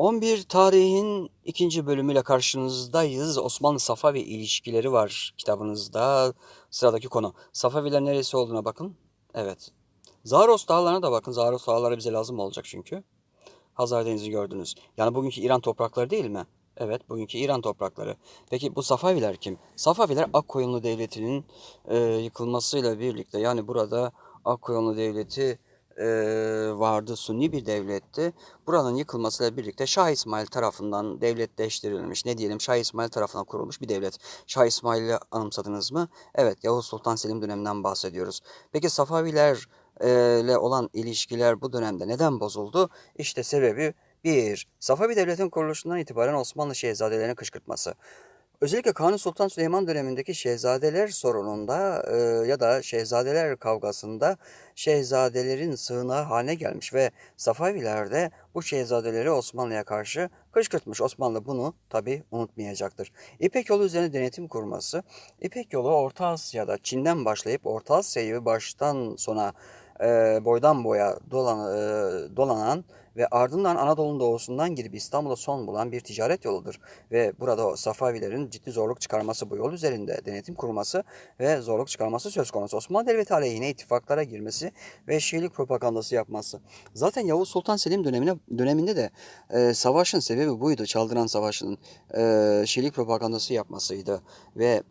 11 tarihin ikinci bölümüyle karşınızdayız. Osmanlı Safavi ilişkileri var kitabınızda. Sıradaki konu. Safaviler neresi olduğuna bakın. Evet. Zaros dağlarına da bakın. Zaros dağları bize lazım olacak çünkü. Hazar Denizi gördünüz. Yani bugünkü İran toprakları değil mi? Evet, bugünkü İran toprakları. Peki bu Safaviler kim? Safaviler Akkoyunlu Devleti'nin e, yıkılmasıyla birlikte yani burada Akkoyunlu Devleti vardı, Sunni bir devletti. Buranın yıkılmasıyla birlikte Şah İsmail tarafından devletleştirilmiş, ne diyelim Şah İsmail tarafından kurulmuş bir devlet. Şah İsmail'i anımsadınız mı? Evet, Yavuz Sultan Selim döneminden bahsediyoruz. Peki Safaviler ile olan ilişkiler bu dönemde neden bozuldu? İşte sebebi 1. Safavi Devleti'nin kuruluşundan itibaren Osmanlı şehzadelerini kışkırtması. Özellikle Kanuni Sultan Süleyman dönemindeki şehzadeler sorununda e, ya da şehzadeler kavgasında şehzadelerin sığınağı haline gelmiş ve Safaviler de bu şehzadeleri Osmanlı'ya karşı kışkırtmış. Osmanlı bunu tabi unutmayacaktır. İpek yolu üzerine denetim kurması, İpek yolu Orta Asya'da Çin'den başlayıp Orta Asya'yı baştan sona e, boydan boya dolan, e, dolanan ve ardından Anadolu'nun doğusundan girip İstanbul'a son bulan bir ticaret yoludur. Ve burada Safavilerin ciddi zorluk çıkarması bu yol üzerinde denetim kurması ve zorluk çıkarması söz konusu. Osmanlı Devleti aleyhine ittifaklara girmesi ve Şiilik propagandası yapması. Zaten Yavuz Sultan Selim dönemine, döneminde de e, savaşın sebebi buydu. Çaldıran Savaşı'nın e, Şiilik propagandası yapmasıydı. Ve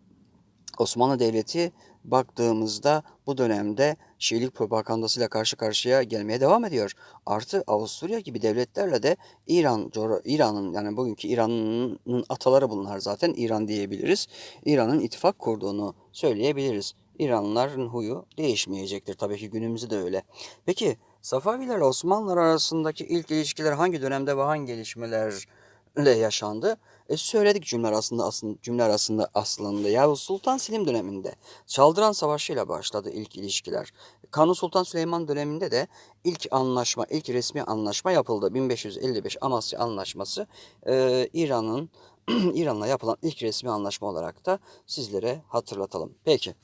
Osmanlı Devleti baktığımızda bu dönemde Şiilik propagandasıyla karşı karşıya gelmeye devam ediyor. Artı Avusturya gibi devletlerle de İran, İran'ın yani bugünkü İran'ın ataları bunlar zaten İran diyebiliriz. İran'ın ittifak kurduğunu söyleyebiliriz. İranlıların huyu değişmeyecektir. Tabii ki günümüzde de öyle. Peki Safaviler Osmanlılar arasındaki ilk ilişkiler hangi dönemde ve hangi gelişmelerle yaşandı? E söyledik cümle arasında aslında cümle arasında aslında ya Sultan Selim döneminde Çaldıran Savaşı ile başladı ilk ilişkiler. Kanuni Sultan Süleyman döneminde de ilk anlaşma, ilk resmi anlaşma yapıldı. 1555 Amasya Anlaşması e, İran'ın İran'la yapılan ilk resmi anlaşma olarak da sizlere hatırlatalım. Peki.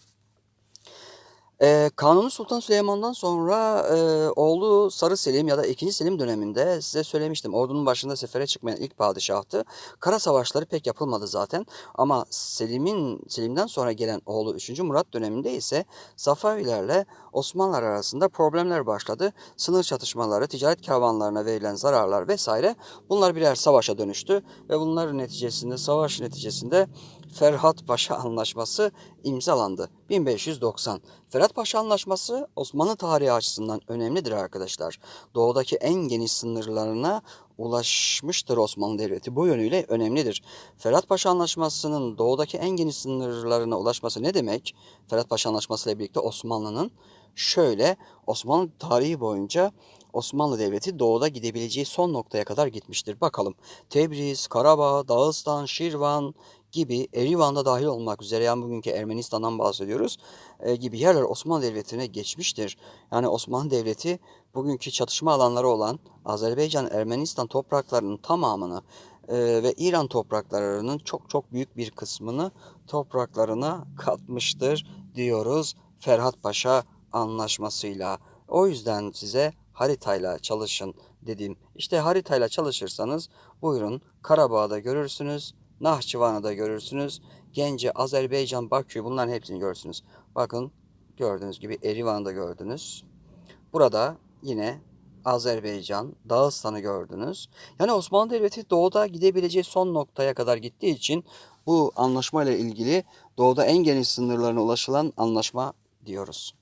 Ee, Kanuni Sultan Süleyman'dan sonra e, oğlu Sarı Selim ya da 2. Selim döneminde size söylemiştim. Ordunun başında sefere çıkmayan ilk padişahtı. Kara savaşları pek yapılmadı zaten. Ama Selim'in Selim'den sonra gelen oğlu 3. Murat döneminde ise Safavilerle Osmanlılar arasında problemler başladı. Sınır çatışmaları, ticaret kervanlarına verilen zararlar vesaire bunlar birer savaşa dönüştü ve bunların neticesinde savaş neticesinde Ferhat Paşa Anlaşması imzalandı. 1590. Ferhat Paşa Anlaşması Osmanlı tarihi açısından önemlidir arkadaşlar. Doğudaki en geniş sınırlarına ulaşmıştır Osmanlı Devleti. Bu yönüyle önemlidir. Ferhat Paşa Anlaşması'nın doğudaki en geniş sınırlarına ulaşması ne demek? Ferhat Paşa Anlaşması ile birlikte Osmanlı'nın şöyle Osmanlı tarihi boyunca Osmanlı Devleti doğuda gidebileceği son noktaya kadar gitmiştir. Bakalım Tebriz, Karabağ, Dağıstan, Şirvan, gibi Erivan'da dahil olmak üzere yani bugünkü Ermenistan'dan bahsediyoruz e, gibi yerler Osmanlı Devleti'ne geçmiştir. Yani Osmanlı Devleti bugünkü çatışma alanları olan Azerbaycan, Ermenistan topraklarının tamamını e, ve İran topraklarının çok çok büyük bir kısmını topraklarına katmıştır diyoruz Ferhat Paşa anlaşmasıyla. O yüzden size haritayla çalışın dedim. İşte haritayla çalışırsanız buyurun Karabağ'da görürsünüz. Nahçıvan'ı da görürsünüz. Gence, Azerbaycan, Bakü bunların hepsini görürsünüz. Bakın gördüğünüz gibi Erivan'ı da gördünüz. Burada yine Azerbaycan, Dağıstan'ı gördünüz. Yani Osmanlı Devleti doğuda gidebileceği son noktaya kadar gittiği için bu anlaşmayla ilgili doğuda en geniş sınırlarına ulaşılan anlaşma diyoruz.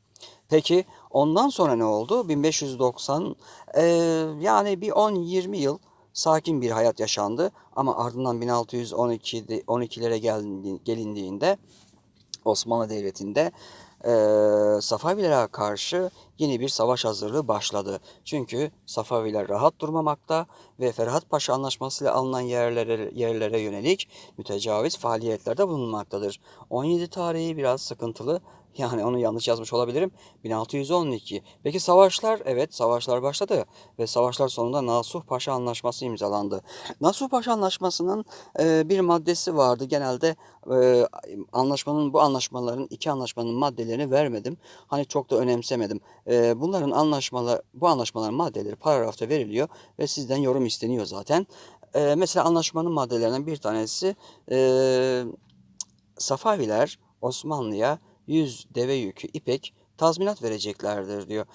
Peki ondan sonra ne oldu? 1590 e, yani bir 10-20 yıl sakin bir hayat yaşandı. Ama ardından 1612 12'lere gelindiğinde Osmanlı Devleti'nde e, Safavilere karşı yeni bir savaş hazırlığı başladı. Çünkü Safaviler rahat durmamakta ve Ferhat Paşa Anlaşması ile alınan yerlere, yerlere yönelik mütecaviz faaliyetlerde bulunmaktadır. 17 tarihi biraz sıkıntılı yani onu yanlış yazmış olabilirim. 1612. Peki savaşlar? Evet savaşlar başladı. Ve savaşlar sonunda Nasuh Paşa Anlaşması imzalandı. Nasuh Paşa Anlaşması'nın e, bir maddesi vardı. Genelde e, anlaşmanın bu anlaşmaların iki anlaşmanın maddelerini vermedim. Hani çok da önemsemedim. E, bunların anlaşmalar, bu anlaşmaların maddeleri paragrafta veriliyor ve sizden yorum isteniyor zaten. E, mesela anlaşmanın maddelerinden bir tanesi e, Safaviler Osmanlı'ya 100 deve yükü ipek tazminat vereceklerdir diyor.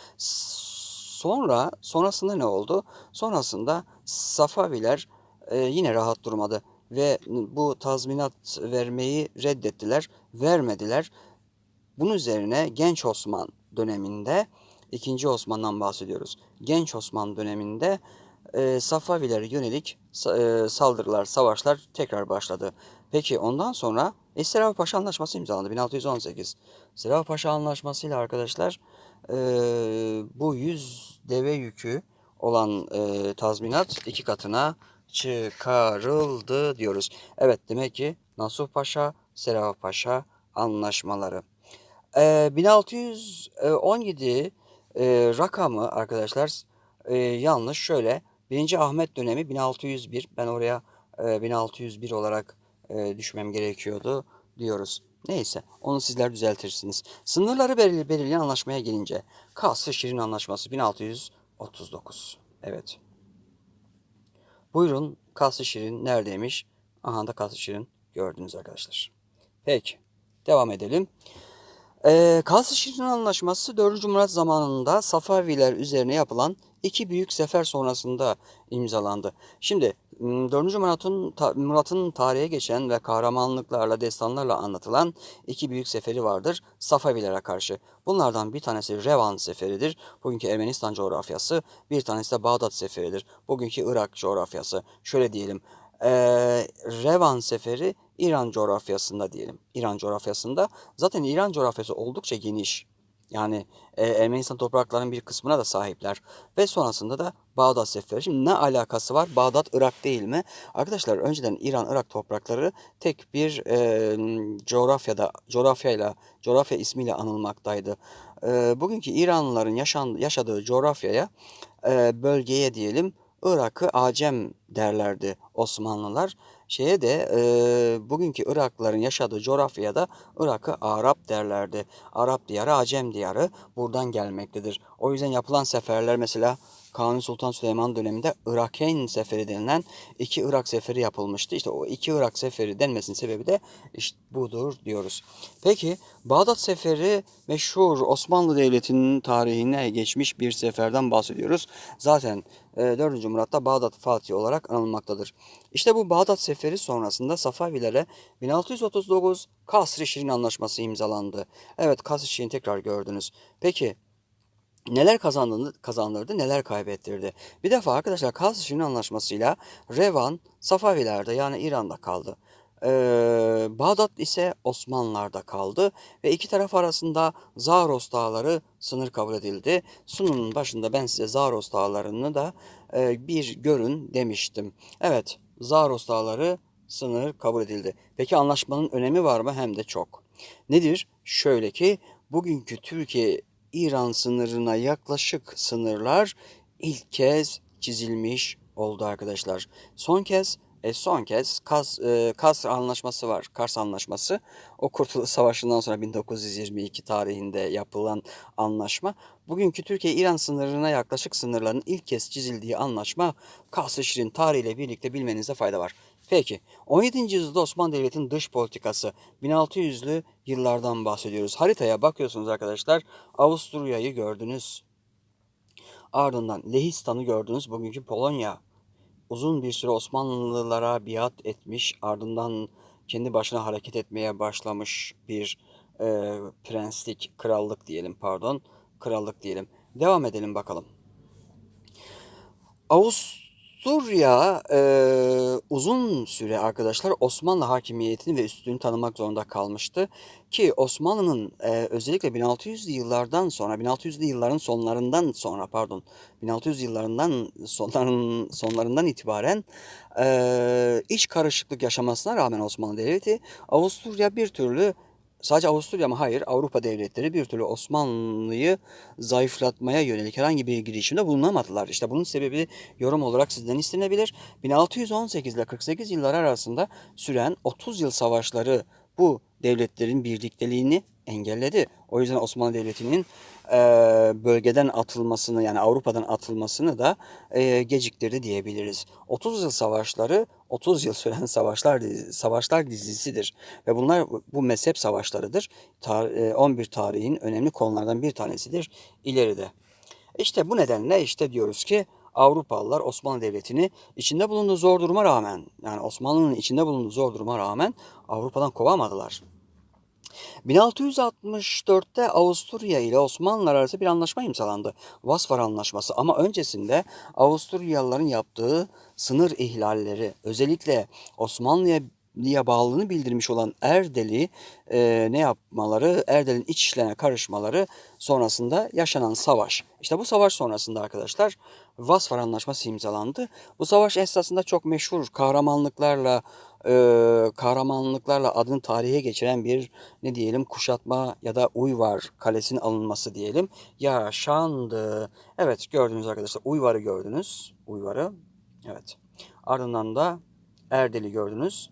Sonra sonrasında ne oldu? Sonrasında Safaviler e, yine rahat durmadı ve bu tazminat vermeyi reddettiler, vermediler. Bunun üzerine Genç Osman döneminde, 2. Osman'dan bahsediyoruz. Genç Osman döneminde e, Safavilere yönelik e, saldırılar, savaşlar tekrar başladı. Peki ondan sonra Esra Paşa Anlaşması imzalandı 1618. Esra Paşa Anlaşması ile arkadaşlar e, bu 100 deve yükü olan e, tazminat iki katına çıkarıldı diyoruz. Evet demek ki Nasuh Paşa, Seraf Paşa anlaşmaları. E, 1617 e, rakamı arkadaşlar e, yanlış şöyle. 1. Ahmet dönemi 1601. Ben oraya e, 1601 olarak e, düşmem gerekiyordu diyoruz. Neyse onu sizler düzeltirsiniz. Sınırları belirli, belirleyen anlaşmaya gelince Kasr Şirin Anlaşması 1639. Evet. Buyurun Kasr Şirin neredeymiş? Aha da Kasr Şirin gördünüz arkadaşlar. Peki devam edelim. Ee, Kasr Şirin Anlaşması 4. Murat zamanında Safaviler üzerine yapılan iki büyük sefer sonrasında imzalandı. Şimdi 4. Murat'ın Murat'ın tarihe geçen ve kahramanlıklarla, destanlarla anlatılan iki büyük seferi vardır Safavilere karşı. Bunlardan bir tanesi Revan seferidir. Bugünkü Ermenistan coğrafyası. Bir tanesi de Bağdat seferidir. Bugünkü Irak coğrafyası. Şöyle diyelim. Ee, Revan seferi İran coğrafyasında diyelim. İran coğrafyasında. Zaten İran coğrafyası oldukça geniş. Yani e, Ermenistan topraklarının bir kısmına da sahipler. Ve sonrasında da Bağdat Seferi. Şimdi ne alakası var? Bağdat Irak değil mi? Arkadaşlar önceden İran-Irak toprakları tek bir e, coğrafyada, coğrafyayla, coğrafya ismiyle anılmaktaydı. E, bugünkü İranlıların yaşan, yaşadığı coğrafyaya, e, bölgeye diyelim, Irak'ı Acem derlerdi Osmanlılar. Şeye de e, bugünkü Iraklıların yaşadığı coğrafyaya da Irak'ı Arap derlerdi. Arap diyarı, Acem diyarı buradan gelmektedir. O yüzden yapılan seferler mesela Kanuni Sultan Süleyman döneminde Irakeyn Seferi denilen iki Irak seferi yapılmıştı. İşte o iki Irak seferi denmesinin sebebi de işte budur diyoruz. Peki Bağdat Seferi meşhur Osmanlı Devleti'nin tarihine geçmiş bir seferden bahsediyoruz. Zaten 4. E, Murat'ta Bağdat Fatih olarak anılmaktadır. İşte bu Bağdat Seferi sonrasında Safavilere 1639 Kasr-ı Şirin Anlaşması imzalandı. Evet Kasr-ı Şirin tekrar gördünüz. Peki neler kazandığını kazandırdı, neler kaybettirdi. Bir defa arkadaşlar Kasr-ı Anlaşması'yla Revan Safavilerde yani İran'da kaldı. Ee, Bağdat ise Osmanlılar'da kaldı ve iki taraf arasında Zaros Dağları sınır kabul edildi. Sununun başında ben size Zaros Dağları'nı da e, bir görün demiştim. Evet, Zaros Dağları sınır kabul edildi. Peki anlaşmanın önemi var mı? Hem de çok. Nedir? Şöyle ki bugünkü Türkiye İran sınırına yaklaşık sınırlar ilk kez çizilmiş oldu arkadaşlar. Son kez e son kez Kas, e, Kars Anlaşması var. Kars Anlaşması. O Kurtuluş Savaşı'ndan sonra 1922 tarihinde yapılan anlaşma. Bugünkü Türkiye-İran sınırına yaklaşık sınırların ilk kez çizildiği anlaşma Kars-ı Şirin tarihiyle birlikte bilmenize fayda var. Peki 17. yüzyılda Osmanlı Devleti'nin dış politikası 1600'lü yıllardan bahsediyoruz. Haritaya bakıyorsunuz arkadaşlar. Avusturya'yı gördünüz. Ardından Lehistan'ı gördünüz. Bugünkü Polonya. Uzun bir süre Osmanlılara biat etmiş. Ardından kendi başına hareket etmeye başlamış bir e, prenslik, krallık diyelim pardon. Krallık diyelim. Devam edelim bakalım. Avusturya Avusturya e, uzun süre arkadaşlar Osmanlı hakimiyetini ve üstünlüğünü tanımak zorunda kalmıştı. Ki Osmanlı'nın e, özellikle 1600'lü yıllardan sonra, 1600'lü yılların sonlarından sonra pardon, 1600 yıllarından sonların, sonlarından itibaren e, iç karışıklık yaşamasına rağmen Osmanlı Devleti Avusturya bir türlü Sadece Avusturya mı? Hayır. Avrupa devletleri bir türlü Osmanlı'yı zayıflatmaya yönelik herhangi bir girişimde bulunamadılar. İşte bunun sebebi yorum olarak sizden istenebilir. 1618 ile 48 yıllar arasında süren 30 yıl savaşları bu devletlerin birlikteliğini engelledi. O yüzden Osmanlı Devleti'nin e, bölgeden atılmasını yani Avrupa'dan atılmasını da e, geciktirdi diyebiliriz. 30 yıl savaşları 30 yıl süren savaşlar savaşlar dizisidir ve bunlar bu mezhep savaşlarıdır. Tar- e, 11 tarihin önemli konulardan bir tanesidir ileride. İşte bu nedenle işte diyoruz ki Avrupalılar Osmanlı Devleti'ni içinde bulunduğu zor duruma rağmen yani Osmanlı'nın içinde bulunduğu zor duruma rağmen Avrupa'dan kovamadılar. 1664'te Avusturya ile Osmanlılar arası bir anlaşma imzalandı. Vasfar Anlaşması ama öncesinde Avusturyalıların yaptığı sınır ihlalleri özellikle Osmanlı'ya diye bağlılığını bildirmiş olan Erdel'i e, ne yapmaları, Erdel'in iç işlerine karışmaları sonrasında yaşanan savaş. İşte bu savaş sonrasında arkadaşlar Vasfar Anlaşması imzalandı. Bu savaş esasında çok meşhur kahramanlıklarla e, kahramanlıklarla adını tarihe geçiren bir ne diyelim kuşatma ya da Uyvar Kalesi'nin alınması diyelim yaşandı. Evet gördünüz arkadaşlar Uyvar'ı gördünüz. Uyvar'ı. Evet. Ardından da Erdel'i gördünüz.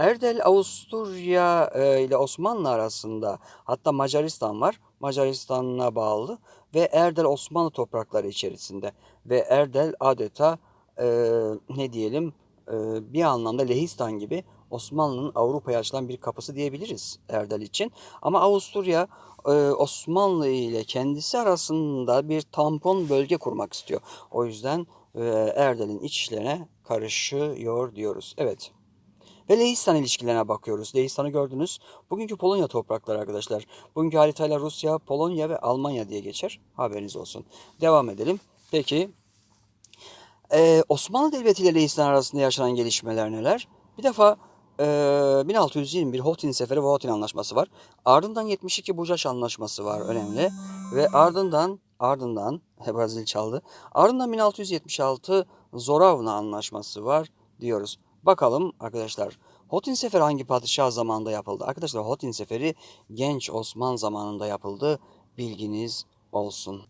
Erdel Avusturya e, ile Osmanlı arasında hatta Macaristan var. Macaristan'a bağlı ve Erdel Osmanlı toprakları içerisinde ve Erdel adeta e, ne diyelim e, bir anlamda Lehistan gibi Osmanlı'nın Avrupa'ya açılan bir kapısı diyebiliriz Erdel için. Ama Avusturya e, Osmanlı ile kendisi arasında bir tampon bölge kurmak istiyor. O yüzden e, Erdel'in iç işlerine karışıyor diyoruz. Evet. Ve Lehistan ilişkilerine bakıyoruz. Lehistan'ı gördünüz. Bugünkü Polonya toprakları arkadaşlar. Bugünkü haritayla Rusya, Polonya ve Almanya diye geçer. Haberiniz olsun. Devam edelim. Peki ee, Osmanlı Devleti ile Lehistan arasında yaşanan gelişmeler neler? Bir defa e, 1621 Hotin Seferi ve Hotin Anlaşması var. Ardından 72 Bucaş Anlaşması var önemli. Ve ardından ardından biraz zil çaldı. Ardından 1676 Zoravna Anlaşması var diyoruz. Bakalım arkadaşlar. Hotin Seferi hangi padişah zamanında yapıldı? Arkadaşlar Hotin Seferi genç Osman zamanında yapıldı. Bilginiz olsun.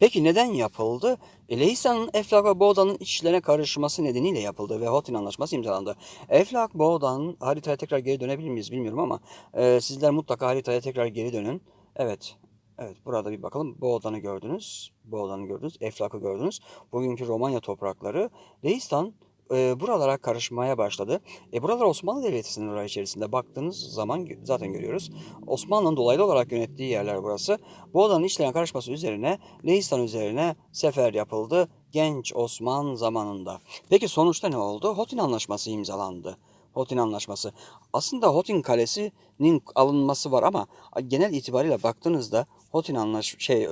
Peki neden yapıldı? Lehistan'ın Eflak ve Boğda'nın içlerine karışması nedeniyle yapıldı ve Hotin Anlaşması imzalandı. Eflak, Boğda'nın haritaya tekrar geri dönebilir miyiz bilmiyorum ama e, sizler mutlaka haritaya tekrar geri dönün. Evet, evet burada bir bakalım. Boğda'nı gördünüz, Boğda'nı gördünüz, Eflak'ı gördünüz. Bugünkü Romanya toprakları. Lehistan e, buralara karışmaya başladı. E, buralar Osmanlı Devleti sınırları içerisinde baktığınız zaman zaten görüyoruz. Osmanlı'nın dolaylı olarak yönettiği yerler burası. Bu odanın içlerine karışması üzerine Lehistan üzerine sefer yapıldı genç Osman zamanında. Peki sonuçta ne oldu? Hotin Anlaşması imzalandı. Hotin Anlaşması. Aslında Hotin Kalesi'nin alınması var ama genel itibariyle baktığınızda Hotin anlaş şey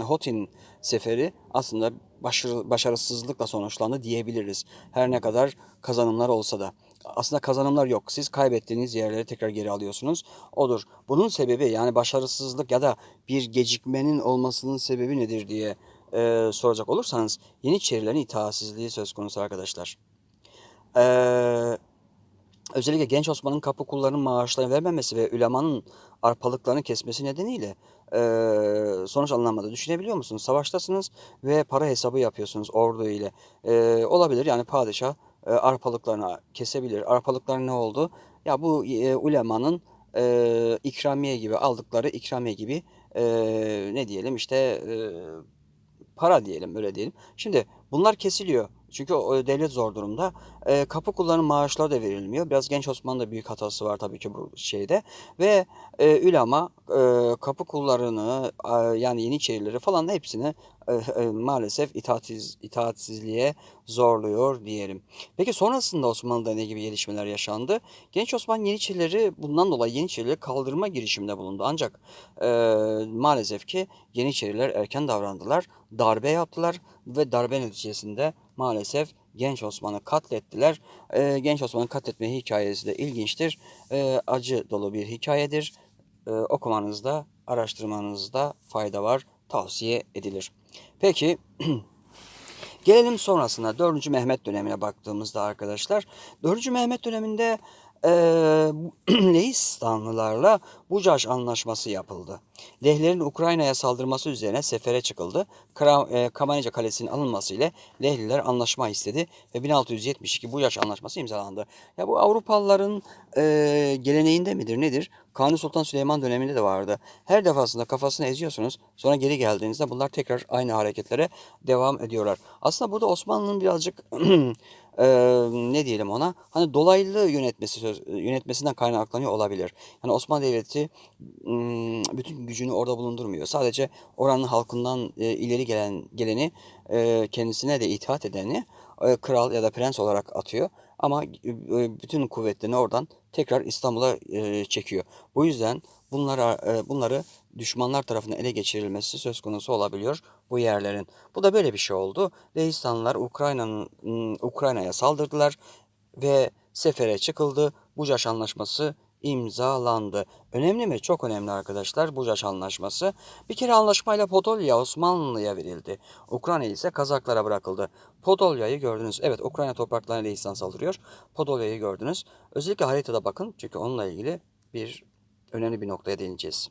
Hotin seferi aslında başarı, başarısızlıkla sonuçlandı diyebiliriz. Her ne kadar kazanımlar olsa da. Aslında kazanımlar yok. Siz kaybettiğiniz yerleri tekrar geri alıyorsunuz. Odur. Bunun sebebi yani başarısızlık ya da bir gecikmenin olmasının sebebi nedir diye e, soracak olursanız Yeniçerilerin itaatsizliği söz konusu arkadaşlar. Eee özellikle genç Osman'ın kapı kullarının maaşlarını vermemesi ve ülemanın arpalıklarını kesmesi nedeniyle e, sonuç alınamadı. Düşünebiliyor musunuz? Savaştasınız ve para hesabı yapıyorsunuz ordu ile. E, olabilir yani padişah e, arpalıklarını kesebilir. Arpalıklar ne oldu? Ya bu e, ulemanın e, ikramiye gibi aldıkları ikramiye gibi e, ne diyelim işte e, para diyelim öyle diyelim. Şimdi bunlar kesiliyor. Çünkü o devlet zor durumda. E, kapı kullarının maaşları da verilmiyor. Biraz genç Osmanlı'da büyük hatası var tabii ki bu şeyde. Ve e, ülema e, kapı kullarını e, yani Yeniçerileri falan da hepsini e, e, maalesef itaatsiz, itaatsizliğe zorluyor diyelim. Peki sonrasında Osmanlı'da ne gibi gelişmeler yaşandı? Genç Osman Yeniçerileri bundan dolayı Yeniçerileri kaldırma girişiminde bulundu. Ancak e, maalesef ki Yeniçeriler erken davrandılar. Darbe yaptılar ve darbe neticesinde maalesef Genç Osman'ı katlettiler. E, Genç Osman'ı katletme hikayesi de ilginçtir. E, acı dolu bir hikayedir. E, okumanızda, araştırmanızda fayda var. Tavsiye edilir. Peki gelelim sonrasında 4. Mehmet dönemine baktığımızda arkadaşlar 4. Mehmet döneminde Bu- Leistanlılarla Bucaş Anlaşması yapıldı. Lehlerin Ukrayna'ya saldırması üzerine sefere çıkıldı. Kra, e, Kamanice Kalesi'nin alınması ile Lehliler anlaşma istedi ve 1672 Bucaş Anlaşması imzalandı. Ya bu Avrupalıların e, geleneğinde midir nedir? Kanuni Sultan Süleyman döneminde de vardı. Her defasında kafasını eziyorsunuz. Sonra geri geldiğinizde bunlar tekrar aynı hareketlere devam ediyorlar. Aslında burada Osmanlı'nın birazcık e, ne diyelim ona hani dolaylı yönetmesi söz, yönetmesinden kaynaklanıyor olabilir. Yani Osmanlı Devleti bütün gücünü orada bulundurmuyor. Sadece oranın halkından e, ileri gelen geleni e, kendisine de itaat edeni e, kral ya da prens olarak atıyor. Ama e, bütün kuvvetlerini oradan tekrar İstanbul'a e, çekiyor. Bu yüzden bunlara e, bunları düşmanlar tarafından ele geçirilmesi söz konusu olabiliyor bu yerlerin. Bu da böyle bir şey oldu. Leistanlılar Ukrayna'nın Ukrayna'ya saldırdılar ve sefere çıkıldı. Bucaş Anlaşması imzalandı. Önemli mi? Çok önemli arkadaşlar Bucaş Anlaşması. Bir kere anlaşmayla Podolya Osmanlı'ya verildi. Ukrayna ise Kazaklara bırakıldı. Podolya'yı gördünüz. Evet Ukrayna topraklarına Leistan saldırıyor. Podolya'yı gördünüz. Özellikle haritada bakın çünkü onunla ilgili bir önemli bir noktaya değineceğiz.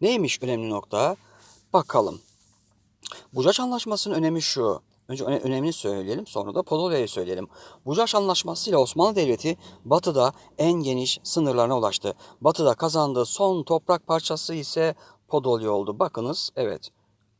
Neymiş önemli nokta? Bakalım. Bucaş Anlaşması'nın önemi şu. Önce öne- önemini söyleyelim sonra da Podolya'yı söyleyelim. Bucaş Anlaşması ile Osmanlı Devleti batıda en geniş sınırlarına ulaştı. Batıda kazandığı son toprak parçası ise Podolya oldu. Bakınız evet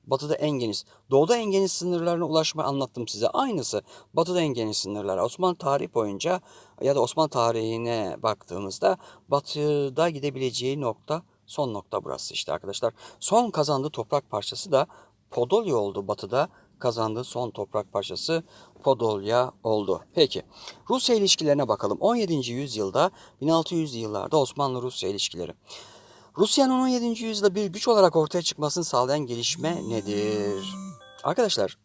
Batıda en geniş. Doğuda en geniş sınırlarına ulaşmayı anlattım size. Aynısı. Batıda en geniş sınırlar. Osmanlı tarihi boyunca ya da Osmanlı tarihine baktığımızda batıda gidebileceği nokta son nokta burası işte arkadaşlar. Son kazandığı toprak parçası da Podolya oldu batıda. Kazandığı son toprak parçası Podolya oldu. Peki Rusya ilişkilerine bakalım. 17. yüzyılda 1600'lü yıllarda Osmanlı-Rusya ilişkileri. Rusya'nın 17. yüzyılda bir güç olarak ortaya çıkmasını sağlayan gelişme nedir? Arkadaşlar,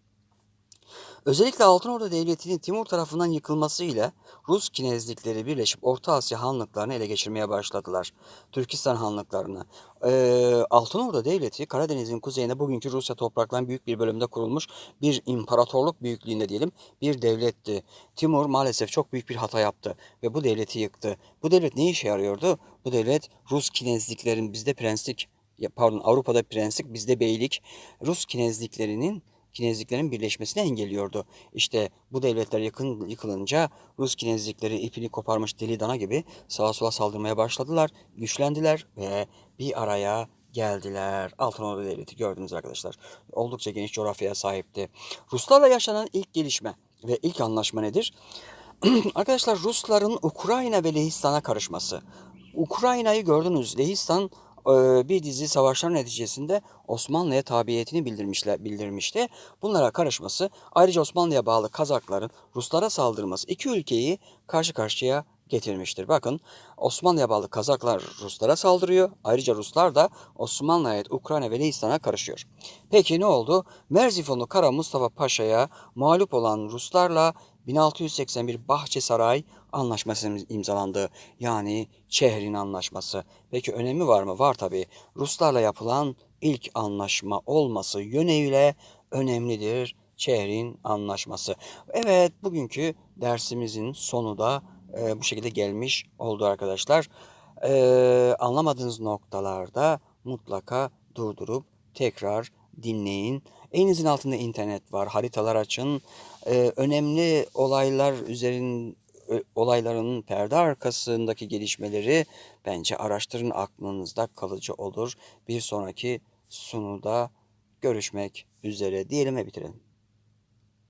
özellikle Altınordu Devleti'nin Timur tarafından yıkılmasıyla Rus kinezlikleri birleşip Orta Asya hanlıklarını ele geçirmeye başladılar. Türkistan hanlıklarını. Ee, Altınordu Devleti Karadeniz'in kuzeyinde bugünkü Rusya topraklarının büyük bir bölümünde kurulmuş bir imparatorluk büyüklüğünde diyelim bir devletti. Timur maalesef çok büyük bir hata yaptı ve bu devleti yıktı. Bu devlet ne işe yarıyordu? Bu devlet Rus kinezliklerin bizde prenslik pardon Avrupa'da prenslik bizde beylik Rus kinezliklerinin kinezliklerin birleşmesini engelliyordu. İşte bu devletler yakın yıkılınca Rus kinezlikleri ipini koparmış deli dana gibi sağa sola saldırmaya başladılar, güçlendiler ve bir araya geldiler. Altınordu Devleti gördünüz arkadaşlar. Oldukça geniş coğrafyaya sahipti. Ruslarla yaşanan ilk gelişme ve ilk anlaşma nedir? Arkadaşlar Rusların Ukrayna ve Lehistan'a karışması. Ukrayna'yı gördünüz. Lehistan bir dizi savaşlar neticesinde Osmanlı'ya tabiyetini bildirmişler, bildirmişti. Bunlara karışması ayrıca Osmanlı'ya bağlı Kazakların Ruslara saldırması iki ülkeyi karşı karşıya getirmiştir. Bakın Osmanlı'ya bağlı Kazaklar Ruslara saldırıyor. Ayrıca Ruslar da Osmanlı'ya ait Ukrayna ve Leistan'a karışıyor. Peki ne oldu? Merzifonlu Kara Mustafa Paşa'ya mağlup olan Ruslarla 1681 Bahçesaray Anlaşması imzalandı. Yani Çehrin Anlaşması. Peki önemi var mı? Var tabii. Ruslarla yapılan ilk anlaşma olması yönüyle önemlidir. Çehrin Anlaşması. Evet bugünkü dersimizin sonu da e, bu şekilde gelmiş oldu arkadaşlar. E, anlamadığınız noktalarda mutlaka durdurup tekrar dinleyin. Elinizin altında internet var, haritalar açın. E, önemli olaylar üzerin ö- olayların perde arkasındaki gelişmeleri bence araştırın aklınızda kalıcı olur. Bir sonraki sunuda görüşmek üzere diyelim ve bitirelim.